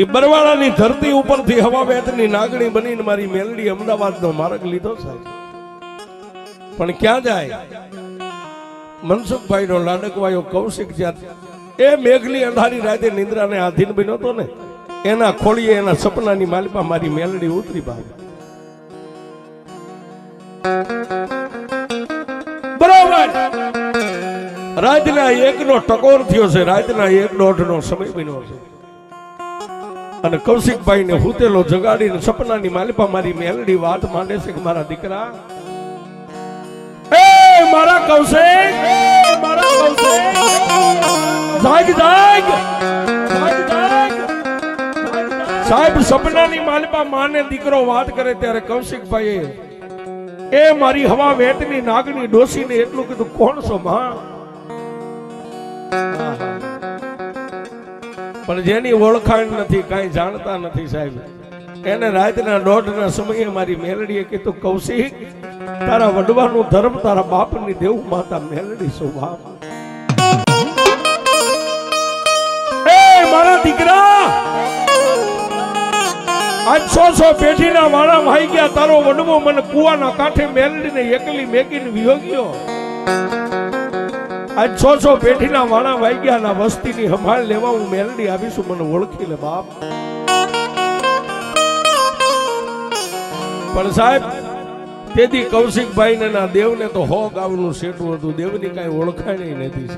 એ બરવાળાની ધરતી ઉપરથી હવા વેતની નાગણી બનીને મારી મેલડી અમદાવાદનો માર્ગ લીધો સાહેબ. પણ ક્યાં જાય? મનસુખભાઈનો લાડકવાયો કૌશિક જ્યાં એ મેઘલી અંધારી રાતે નિંદ્રાને આધીન બન્યો હતો ને, એના ખોળીએ, એના સપનાની માલિપા મારી મેલડી ઉતરી બાપ બરાબર. રાજના એકનો ટકોર થયો છે રાજના એક દોઢનો સમય બન્યો છે. અને કૌશિકભાઈ ને હુતેલો જગાડીને સપનાની માલિપા મારી મેલડી વાત માંડે છે કે મારા દીકરા. મારા કૌશિક! મારા કૌશિક! સાહેબ, સપનાની માલિપા માને દીકરો વાત કરે ત્યારે કૌશિકભાઈ એ મારી હવા વેતની નાગની ડોસીને એટલું કીધું, કોણ છો, માં. પણ જેની ઓળખાણ નથી, કાંઈ જાણતા નથી સાહેબ. એને રાતના દોઢના સમયે મારી મેલડીએ કીધું, કૌશિક, તારા વડવાનું ધર્મ તારા બાપની દેવ માતા મેલડી છો બાપ મારા દીકરા! આજ સો સો પેઢીના વાળા ભાઈ ગયા, તારો વડવો મને કુવાના કાંઠે મેલડીને એકલી મેકીને વિયો ગયો આજ સો સો પેઠીના વાણા વાગ્યા ના વસ્તીની સંભાળ લેવા હું મેલડી આવીશું મને ઓળખી લે બાપ. પણ સાહેબ, તેથી કૌશિકભાઈ ને ના દેવને તો હો ગાવનું સેટું હતું, દેવની કાંઈ ઓળખાણી નથી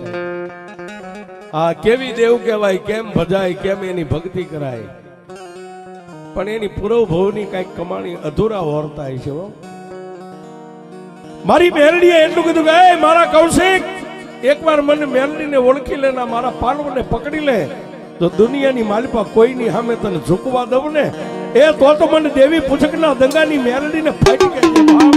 આ કેવી દેવ કહેવાય, કેમ ભજાય, કેમ એની ભક્તિ કરાય? પણ એની પૂર્વ ભવની કાંઈક કમાણી અધૂરા વર્તાય છે મારી મેલડીએ એટલું કીધું કે મારા કૌશિક એકવાર મને મેલડીને ઓળખી લે ને મારા પાલવને પકડી લે, તો દુનિયાની માલિપા કોઈની સામે તને ઝૂકવા દઉં ને? એ તો તો મને દેવી પૂછકના દંગાની મેલડીને ફાડી ગઈ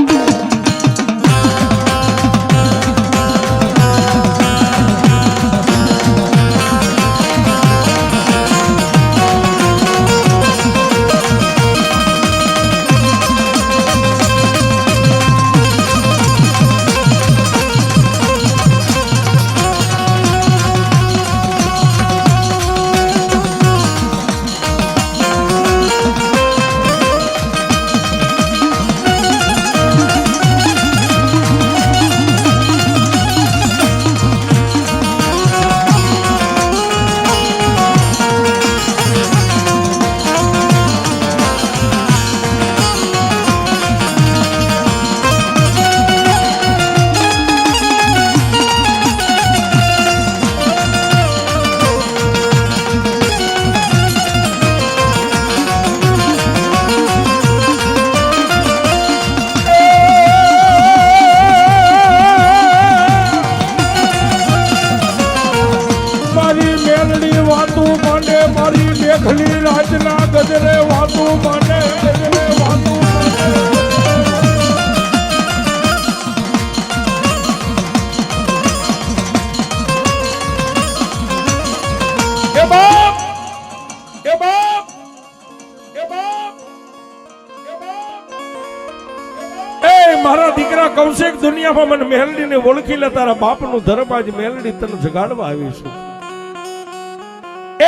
દુનિયામાં મને મેલડીને ઓળખી લે, તારા બાપનું ધર્મ આજ મેલડી તને જગાડવા આવીશું.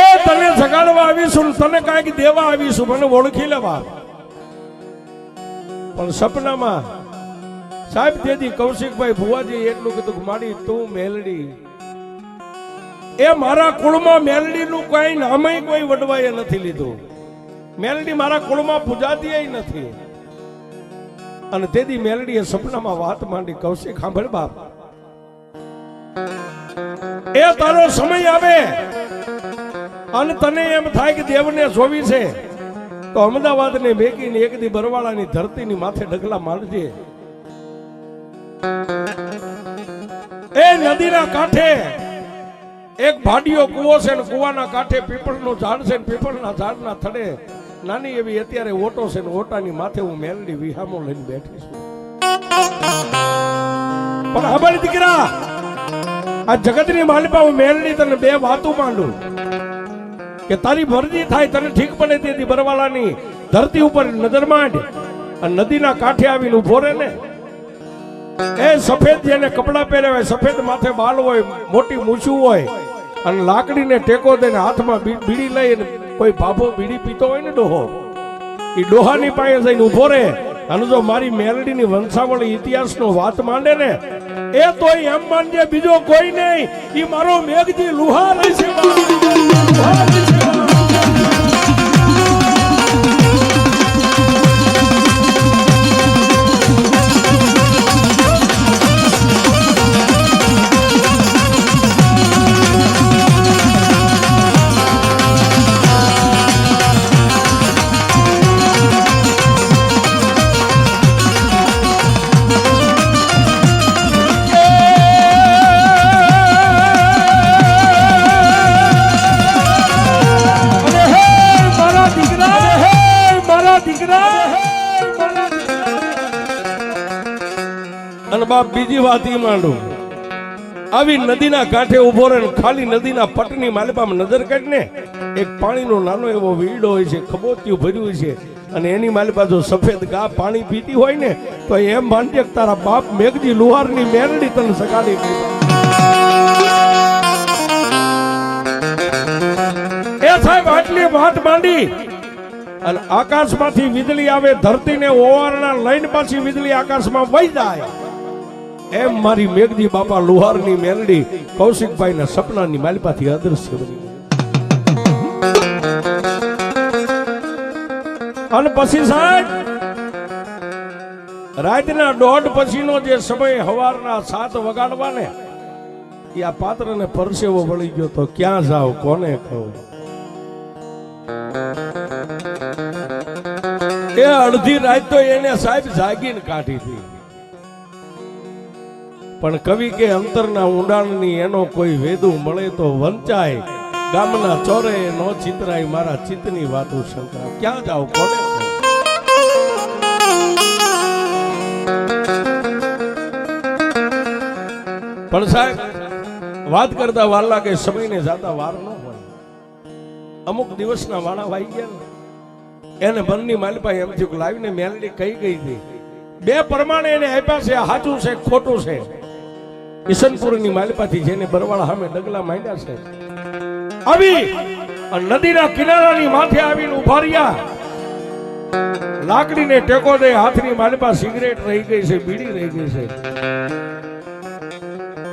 એ તને જગાડવા આવીશું તને કાંઈક દેવા આવીશું, મને ઓળખી લેવા. પણ સપનામાં, સાહેબ તેથી કૌશિકભાઈ ભુવાજી એટલું કીધું મારી તું મેલડી એ મારા કુળમાં મેલડીનું કઈ નામય કોઈ વડવાએ નથી લીધું. મેલડી મારા કુળમાં પૂજાતી નથી. અને તેથી મેલડીએ સપનામાં વાત માંડી, કૌશિક, સાંભળ બાપ. એ તારો સમય આવે. અને તને એમ થાય કે દેવને જોવી છે, તો અમદાવાદને મેકીને એક દી બરવાળાની ધરતીની માથે ડગલા માંડજે એ નદીના કાંઠે એક ભાડિયો કૂવો છે ને કૂવાના કાંઠે પીપળનું ઝાડ છે ને પીપળના ઝાડના થડે નાની એવી અત્યારે ઓટો છે ને ઓટાની માથે હું મેલડી વિહામો લઈને બેઠી છું. પણ ખબર દીકરા, આ જગતની માલિપા હું મેલડી તને બે વાતો માંડું. કે તારી મરજી થાય તને ઠીક પડે તેથી બરવાલાની ધરતી ઉપર નજર માંડ નદીના કાંઠે આવીને ઊભો રહે ને. એ સફેદ જેને કપડા પહેર્યા હોય સફેદ માથે બાલ હોય, મોટી મૂછું હોય અને લાકડીને ટેકો દઈને હાથમાં બીડી લઈ કોઈ બાપો બીડી પીતો હોય ને ડોહો એ ડોહાની પાસે જઈને ઊભો રહે. અને જો મારી મેલડીની વંશાવળી ઇતિહાસનો વાત માંડે ને, એ તોય એમ માનજે બીજો કોઈ નહીં. એ મારો મેઘજી લુહાર છે બીજી વાત એ માંડું. આવી નદીના કાંઠે ઊભો રહે ખાલી નદીના પટની માલિપામાં નજર કાઢને, એક પાણીનો નાનો એવો વીડો હોય છે, ખબોતિયું ભર્યું છે, અને એની માલિપા જો સફેદ ગા પાણી પીતી હોય ને, તો એમ માનજે તારા બાપ મેઘજી લુહારની મેરડી તને સગાડી એ સાહેબ, આટલી વાત માંડી. અને આકાશમાંથી વીજળી આવે, ધરતીને ઓવારણા લઈને પાછી વીજળી આકાશમાં વહી જાય. એમ મારી મેઘજી બાપા લુહારની મેલડી કૌશિકભાઈના સપનાની માલિપાથી અદ્રશ્ય બની. અને પછી સાહેબ, રાતના દોઢ પછીનો જે સમય હવારના સાત વગાડવા ને એ આ પાત્રને પરસેવો વળી ગયો તો ક્યાં જાવ, કોને કહું એ અડધી રાત તો એને સાહેબ જાગીને કાઢી હતી પણ કવિ કે અંતરના ઊંડાણની એનો કોઈ વેદુ મળે તો વંચાય. ગામના ચોરે નો ચિતરાય મારા ચિતની વાતો શંકરા. ક્યાં જાવ કોને? પણ સાહેબ, વાત કરતા વાર લાગે સમયને જાતા વાર ન હોય. અમુક દિવસના વાળા વાઈ ગયા એને મનની માલિપા એમ થયું લાવીને મેલડી કઈ ગઈ હતી. બે પ્રમાણે એને આપ્યા છે સાચું છે ખોટું છે? ઈશનપુરની માલપાથી જેને બરવાળા સામે ડગલા માંડ્યા છે. આવી નદીના કિનારાની માથે આવીને ઊભા રહ્યા. લાકડીને ટેકો દે, હાથની માલપા સિગરેટ રહી ગઈ છે, બીડી રહી ગઈ છે.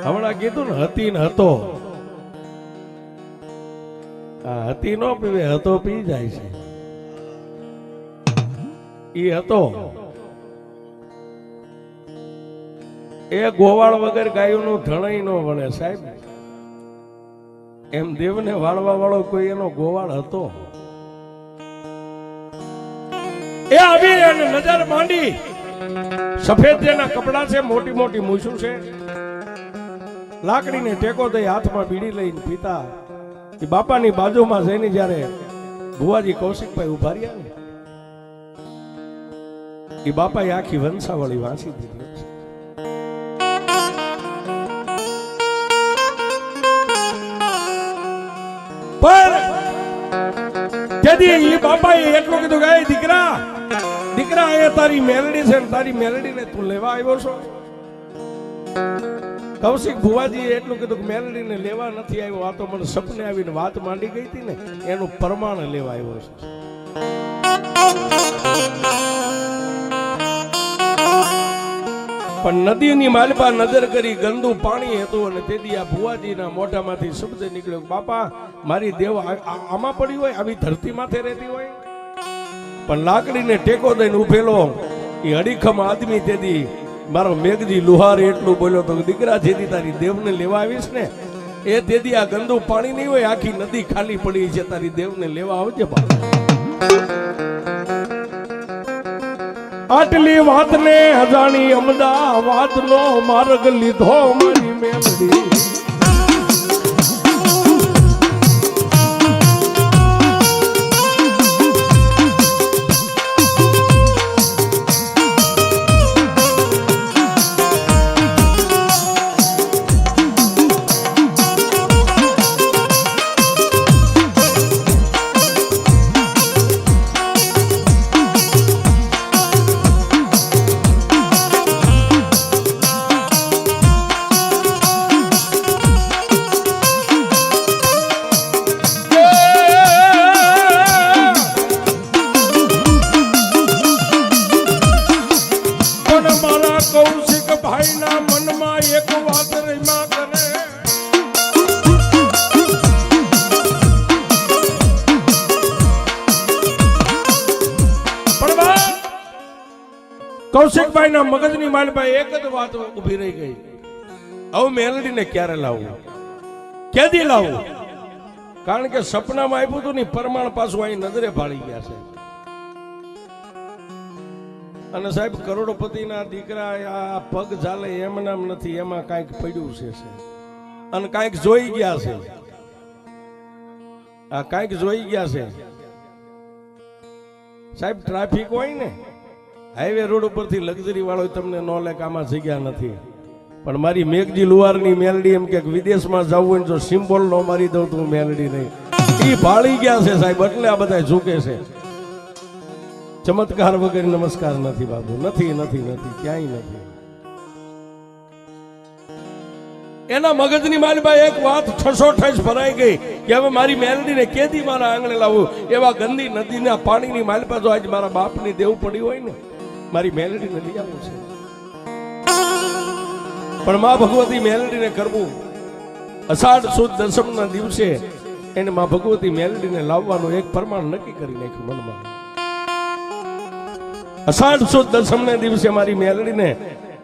હમણાં કીધું ને, હતી ને હતો. હતી નો પીવે, હતો પી જાય છે. ઈ હતો. એ ગોવાળ વગર ગાયોનું ધણય ન વળે સાહેબ. એમ દેવને વાળવા વાળો કોઈ એનો ગોવાળ હતો? એ આવી અને નજર માંડી. સફેદ જેના કપડા છે, મોટી મોટી મૂછું છે. લાકડીને ટેકો દઈ હાથમાં બીડી લઈને પીતા. એ બાપાની બાજુમાં જઈને જ્યારે ભુવાજી કૌશિકભાઈ ઊભા રહ્યા ને, એ બાપાએ આખી વંશાવળી વાંચી દીધી. તેથી ઈ બાપાએ એટલું કીધું કે દીકરા દીકરા, એ તારી મેલડી છે તારી મેલડીને તું લેવા આવ્યો છો? કૌશિક ભુવાજી એટલું કીધું કે, મેલડીને લેવા નથી આવ્યો. આ તો મને સપને આવીને વાત માંડી ગઈ હતી ને, એનું પ્રમાણ લેવા આવ્યો છે. પણ નદીની માલપા નજર કરી ગંદુ પાણી હતું અને તેથી આ ભુવાજીના મોઢામાંથી શબ્દ નીકળ્યો બાપા, મારી દેવ આમાં પડી હોય? આવી ધરતી માથે રહેતી હોય? પણ લાકડીને ટેકો દઈને ઉભેલો. એ અડીખમ આદમી તેથી, મારો મેઘજી લુહાર એટલું બોલ્યો તો, દીકરા જેથી તારી દેવને લેવા આવીશ ને? એ તેથી આ ગંદુ પાણી નહીં હોય, આખી નદી ખાલી પડી છે, તારી દેવને લેવા આવજે બાપા. આટલી વાતને અજાણી અમદાવાદનો માર્ગ લીધો મારી મેલડી વાત ઊભી રહી ગઈ. હવે મેલડીને ક્યારે લાવું? ક્યાંથી લાવું? કારણ કે સપનામાં આપ્યું હતું ને પરમાણ પાછું અહીં નજરે ભાળી ગયા છે. અને સાહેબ, કરોડપતિના દીકરા આ પગ ચાલે એમ નામ નથી, એમાં કાંઈક પડ્યું છે છે. અને કાંઈક જોઈ ગયા છે. આ કાંઈક જોઈ ગયા છે. સાહેબ, ટ્રાફિક હોય ને હાઈવે રોડ ઉપરથી લક્ઝરી વાળો તમને નો લે કે જગ્યા નથી. પણ મારી મેઘજી લુવારની મેલડી એમ કે વિદેશમાં જવું હોય ને જો સિમ્બોલ નો મારી દઉં તો મેલડી નહીં. એ ભાળી ગયા છે સાહેબ, એટલે આ બધા ઝૂકે છે. ચમત્કાર વગર નમસ્કાર નથી બાબુ, નથી નથી નથી, ક્યાંય નથી. એના મગજની માલમાં એક વાત ઠસો ઠસ ભરાઈ ગઈ કે હવે મારી મેલડીને કેદી મારા આંગણે લાવું? એવા ગંદી નદીના પાણીની માલપા જો આજ મારા બાપની દેવું પડ્યું હોય ને મારી મેલેડીને લઈ આવું છે. પણ મા ભગવતી મેલેડીને કરવું. અષાઢ સુદ દસમના દિવસે એને મા ભગવતી મેલેડીને લાવવાનું એક પ્રમાણ નક્કી કરી નાખ્યું મનમાં. અષાઢ સુદ દસમના દિવસે મારી મેલડીને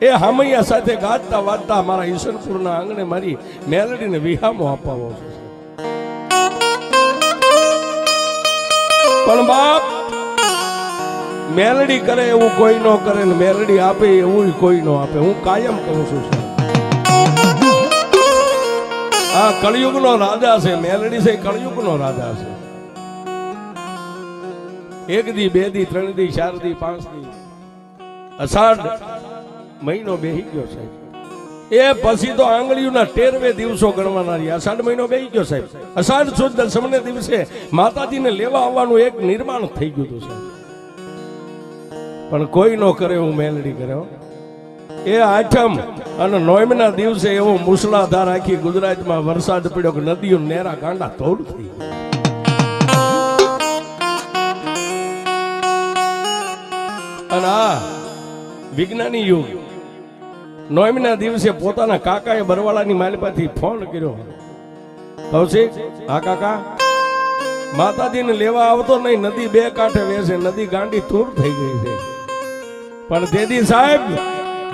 એ હામૈયા સાથે ગાતા વાજતા મારા ઈશ્વરપુરના આંગણે મારી મેલડીને વિહામો અપાવો છે. પણ બાપ મેલડી કરે એવું કોઈ ન કરે ને મેલડી આપે એવું કોઈ ન આપે. હું કાયમ કહું છું. આ કળિયુગનો રાજા છે, મેલડી છે કળિયુગનો રાજા છે. એક દી, બે દી, ત્રણ દી, ચાર દી, પાંચ દી. અષાઢ મહિનો બેહી ગયો સાહેબ. એ પછી તો આંગળીઓના તેરવે દિવસો ગણવાના રહ્યા. અષાઢ મહિનો બેહી ગયો સાહેબ. અષાઢ સુદ દસમને દિવસે માતાજીને લેવા આવવાનું એક નિર્માણ થઈ ગયું હતું સાહેબ. પણ કોઈ નો કરે હું મેલડી કર્યો એ આઠમ અને નોયમના દિવસે એવો મુસળાધાર આખી ગુજરાતમાં વરસાદ પડ્યો કે નદીઓ નેરા કાંડા તોડ થઈ અને આ વિજ્ઞાની યુગ, નોયમના દિવસે પોતાના કાકાએ બરવાળાની માલિપાથી ફોન કર્યો. કૌશિક, હા કાકા, માતાજીને લેવા આવતો નહીં, નદી બે કાંઠે વેસે નદી ગાંડી તૂર થઈ ગઈ છે. પણ તેદી સાહેબ,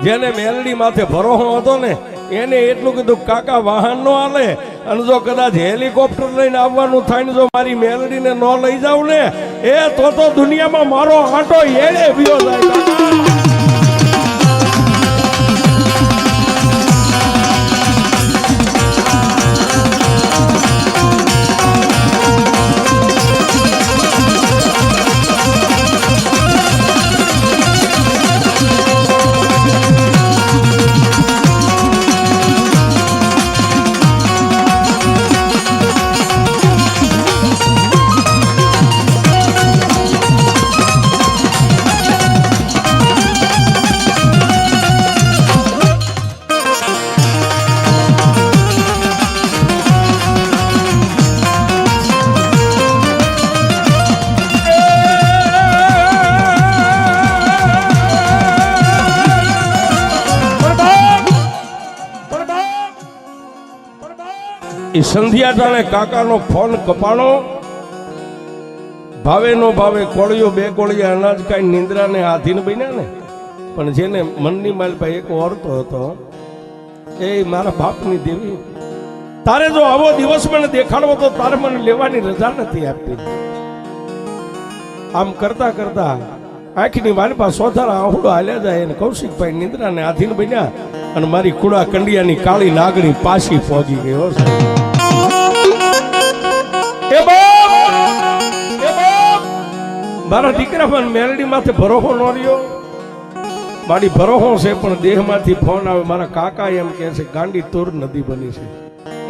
જેને મેલડી માથે ભરોહો હતો ને, એને એટલું કીધું, કાકા, વાહન નો હાલે. અને જો કદાચ હેલિકોપ્ટર લઈને આવવાનું થાય ને જો મારી મેલડીને ન લઈ જાવ ને, એ તો તો દુનિયામાં મારો આંટો એળે વિયો જાય. એ સંધ્યા ટાણે કાકાનો ફોન કપાણો. ભાવે નો ભાવે કોળિયો, બે કોળિયા, અનાજ કાંઈ નિંદ્રાને આધીન બન્યા ને? પણ જેને મનની માલપા એક ઓરતો હતો, એ મારા બાપની દેવી. તારે જો આવો દિવસ મને દેખાડવો તો તારે મને લેવાની રજા નથી આપતી. આમ કરતા કરતા આંખની વાલપા સોધારા આહુડો હાલ્યા જાય અને કૌશિકભાઈ નિંદ્રાને આધીન બન્યા અને મારી કુડા કંડિયાની કાળી નાગણી પાછી પહોંચી ગયો છે મારા દીકરા પણ મેલડી માથે ભરોહો ન રહ્યો. મારી ભરોહો છે, પણ દેહમાંથી ફોન આવે, મારા કાકા એમ કહે છે, ગાંડી તોર નદી બની છે.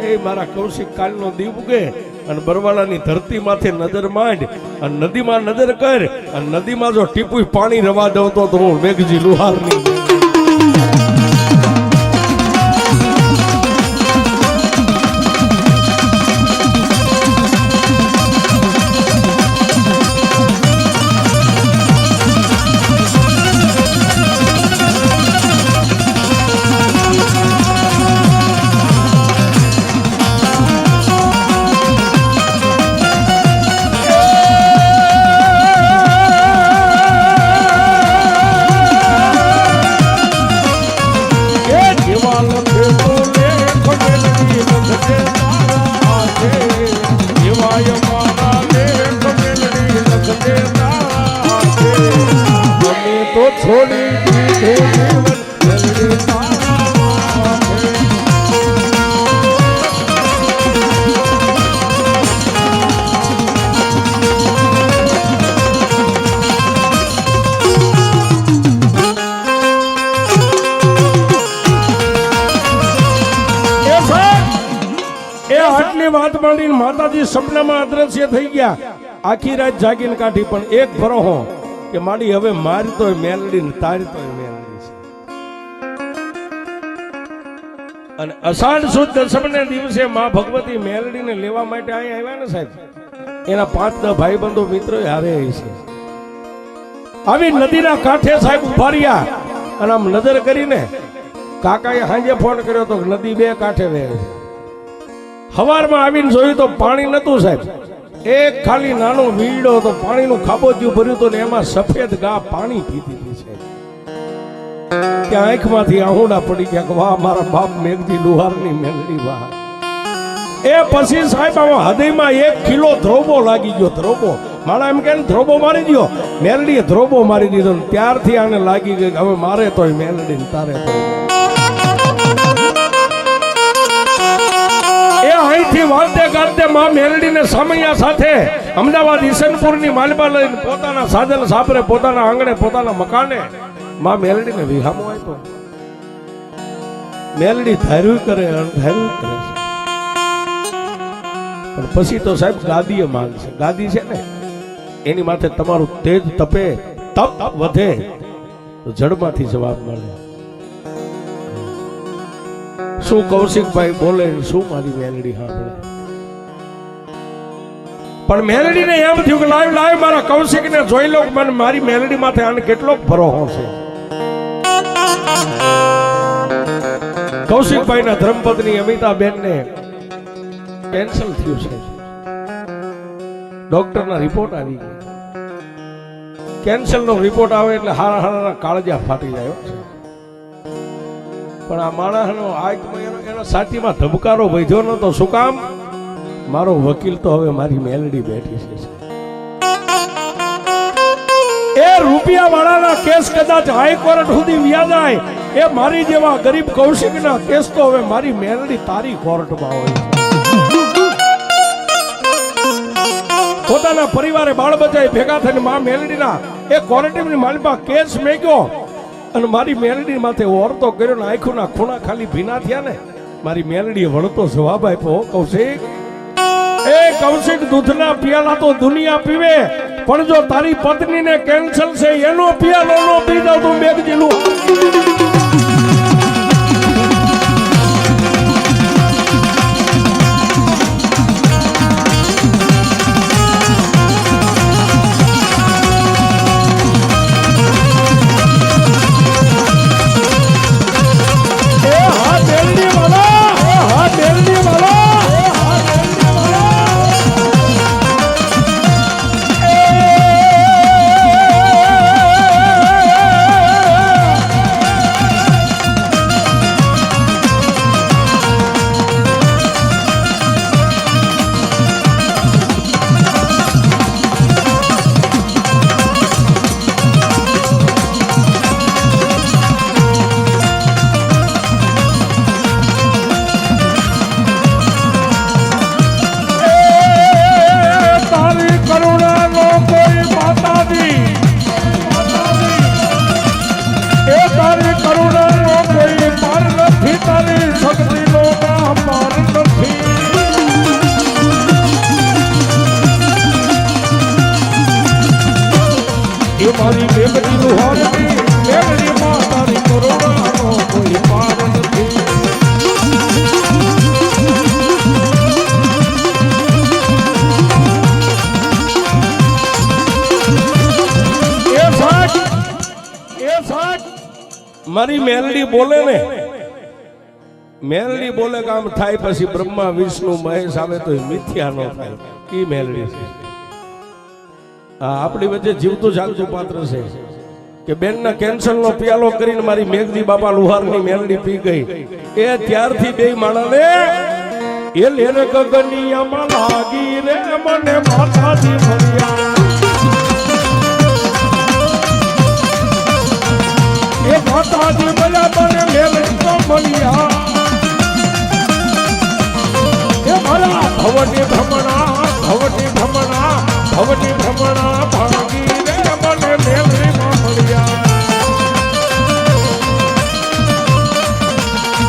એ મારા કૌશિક કાલનો દીપ ઉગે, અને બરવાળાની ધરતી માથે નજર માંડ, અને નદીમાં નજર કર, અને નદીમાં જો ટીપુ પાણી રવા દઉં તો હું મેઘજી લુહારની માંડીને માતાજી સપનામાં અદ્રશ્ય થઈ ગયા. આખી રાત જાગીને કાઢી, પણ એક ભરોહો કે માડી હવે મારી મેલડી ને તારી મેલડી છે. અને અષાઢ સુદ દસમને દિવસે માં ભગવતી મેલડીને લેવા માટે અહીં આવ્યા ને સાહેબ? એના પાંચ દસ ભાઈબંધો મિત્રો હારે છે. આવી નદીના કાંઠે સાહેબ ઊભા રહ્યા અને આમ નજર કરીને કાકાએ સાંજે ફોન કર્યો તો નદી બે કાંઠે વહે છે. હવારમાં આવીને જોયું તો પાણી નતું સાહેબ. એક ખાલી નાનો વીડો હતો, પાણીનું ખાબોચિયું ભર્યું હતું ને એમાં સફેદ ગા પાણી પીતી હતી સાહેબ ત્યાં આંખમાંથી આહુડા પડી ગયા કે વાહ, મારા બાપ મેઘજી લુહારની મેલડી વાહ. એ પછી સાહેબ આમાં હૃદયમાં એક કિલો ધ્રોબો લાગી ગયો, ધ્રોબો. મારા એમ કે ધ્રોબો મારી દો મેલડીએ ધ્રોબો મારી દીધો ત્યારથી આને લાગી ગયો હવે મારે તોય મેલડી તારે તોય અહીંથી વાળતે ગાળતે માં મેલડીને સમૈયા સાથે અમદાવાદ ઈસનપુરની માલબા લઈને પોતાના સાધન સાપરે પોતાના આંગણે, પોતાના મકાને માં મેલડીને વિહામો આપ્યો. મેલડી ધાર્યું કરે, અણધાર્યું કરે છે. પણ પછી તો સાહેબ ગાદીએ માંગશે ગાદી છે ને, એની માથે તમારું તેજ તપે, તપ વધે, તો જડમાંથી જવાબ મળે. શું કૌશિકભાઈ બોલે, શું મારી મેલડી સાંભળે? પણ મેલડીને એમ થયું કે લાઈવ લાઈવ મારા કૌશિકને જોઈ લો મને મારી મેલડી માથે આને કેટલો ભરોહો છે. કૌશિકભાઈના ધર્મપત્ની અમિતાબેનને કેન્સલ થયું છે. ડોક્ટરના રિપોર્ટ આવી કેન્સલ નો રિપોર્ટ આવે એટલે હારા હારા કાળજા ફાટી જાય, હો. પણ આ માણસનો એનો સાચીમાં ધબકારો વધ્યો નતો શું કામ મારો વકીલ તો હવે મારી મેલડી બેઠી છે એ રૂપિયા વાળાના કેસ કદાચ હાઈકોર્ટ સુધી વ્યાજાય એ મારી જેવા ગરીબ કૌશિકના કેસ તો હવે મારી મેલડી તારી કોર્ટમાં હોય. પોતાના પરિવારે બાળ બચાઈ ભેગા થઈને મા મેલડીના એ કોર્ટની માલિકમાં કેસ મેગ્યો અને મારી મેલડી માથે ઓરતો કર્યો ને આંખોના ખૂણા ખાલી ભીના થયા ને મારી મેલડીએ વળતો જવાબ આપ્યો "હો, કૌશિક. એ કૌશિક દૂધના પિયાલા તો દુનિયા પીવે પણ જો તારી પત્નીને કેન્સર છે એનો પિયાલો નો પી જાવ તું મેઘજીનું એ મેલડી બોલે કામ થાય પછી બ્રહ્મા, વિષ્ણુ, મહેશ આવે તો મિથ્યા ન થાય. એ મેલડી છે? આપણી વચ્ચે જીવતું જાગતું પાત્ર છે કે બેનના કેન્સરનો પ્યાલો કરીને મારી મેઘજી બાપા લુહારની મેલડી પી ગઈ. એ ત્યારથી બે માણને એ લેર ગગનિયામાં લાગી રે મને માતાજી મળ્યા. એ માતાજી મળ્યા ભવટી ભ્રમણા ભવટી ભ્રમણા ભવટી ભ્રમણા ભાગી રે મને મેલરી મળ્યા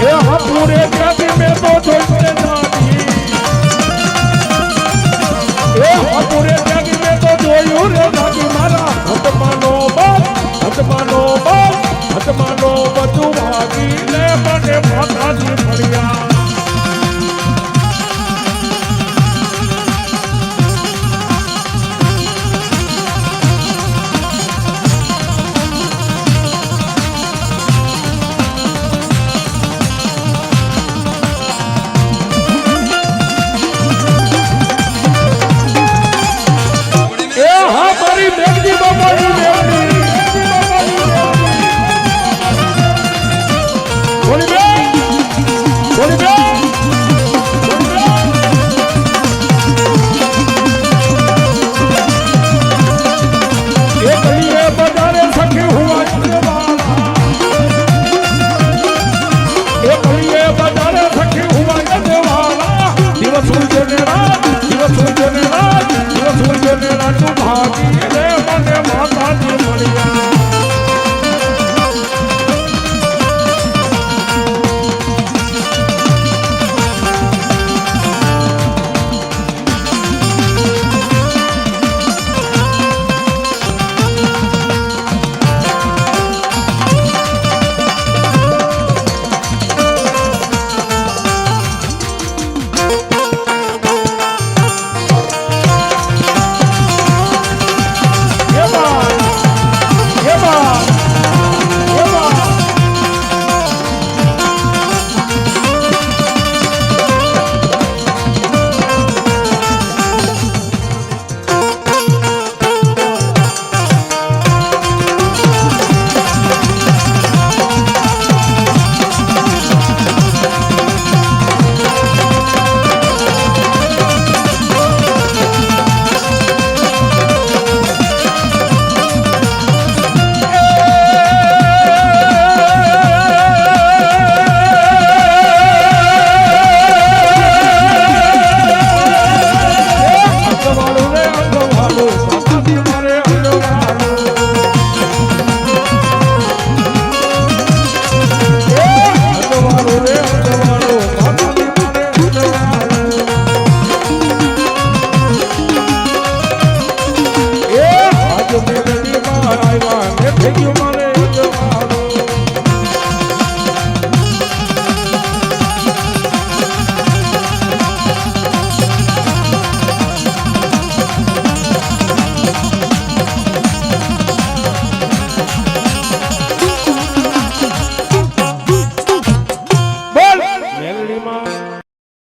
એ હા પૂરે ત્યાંથી મેં તો જોઈને ના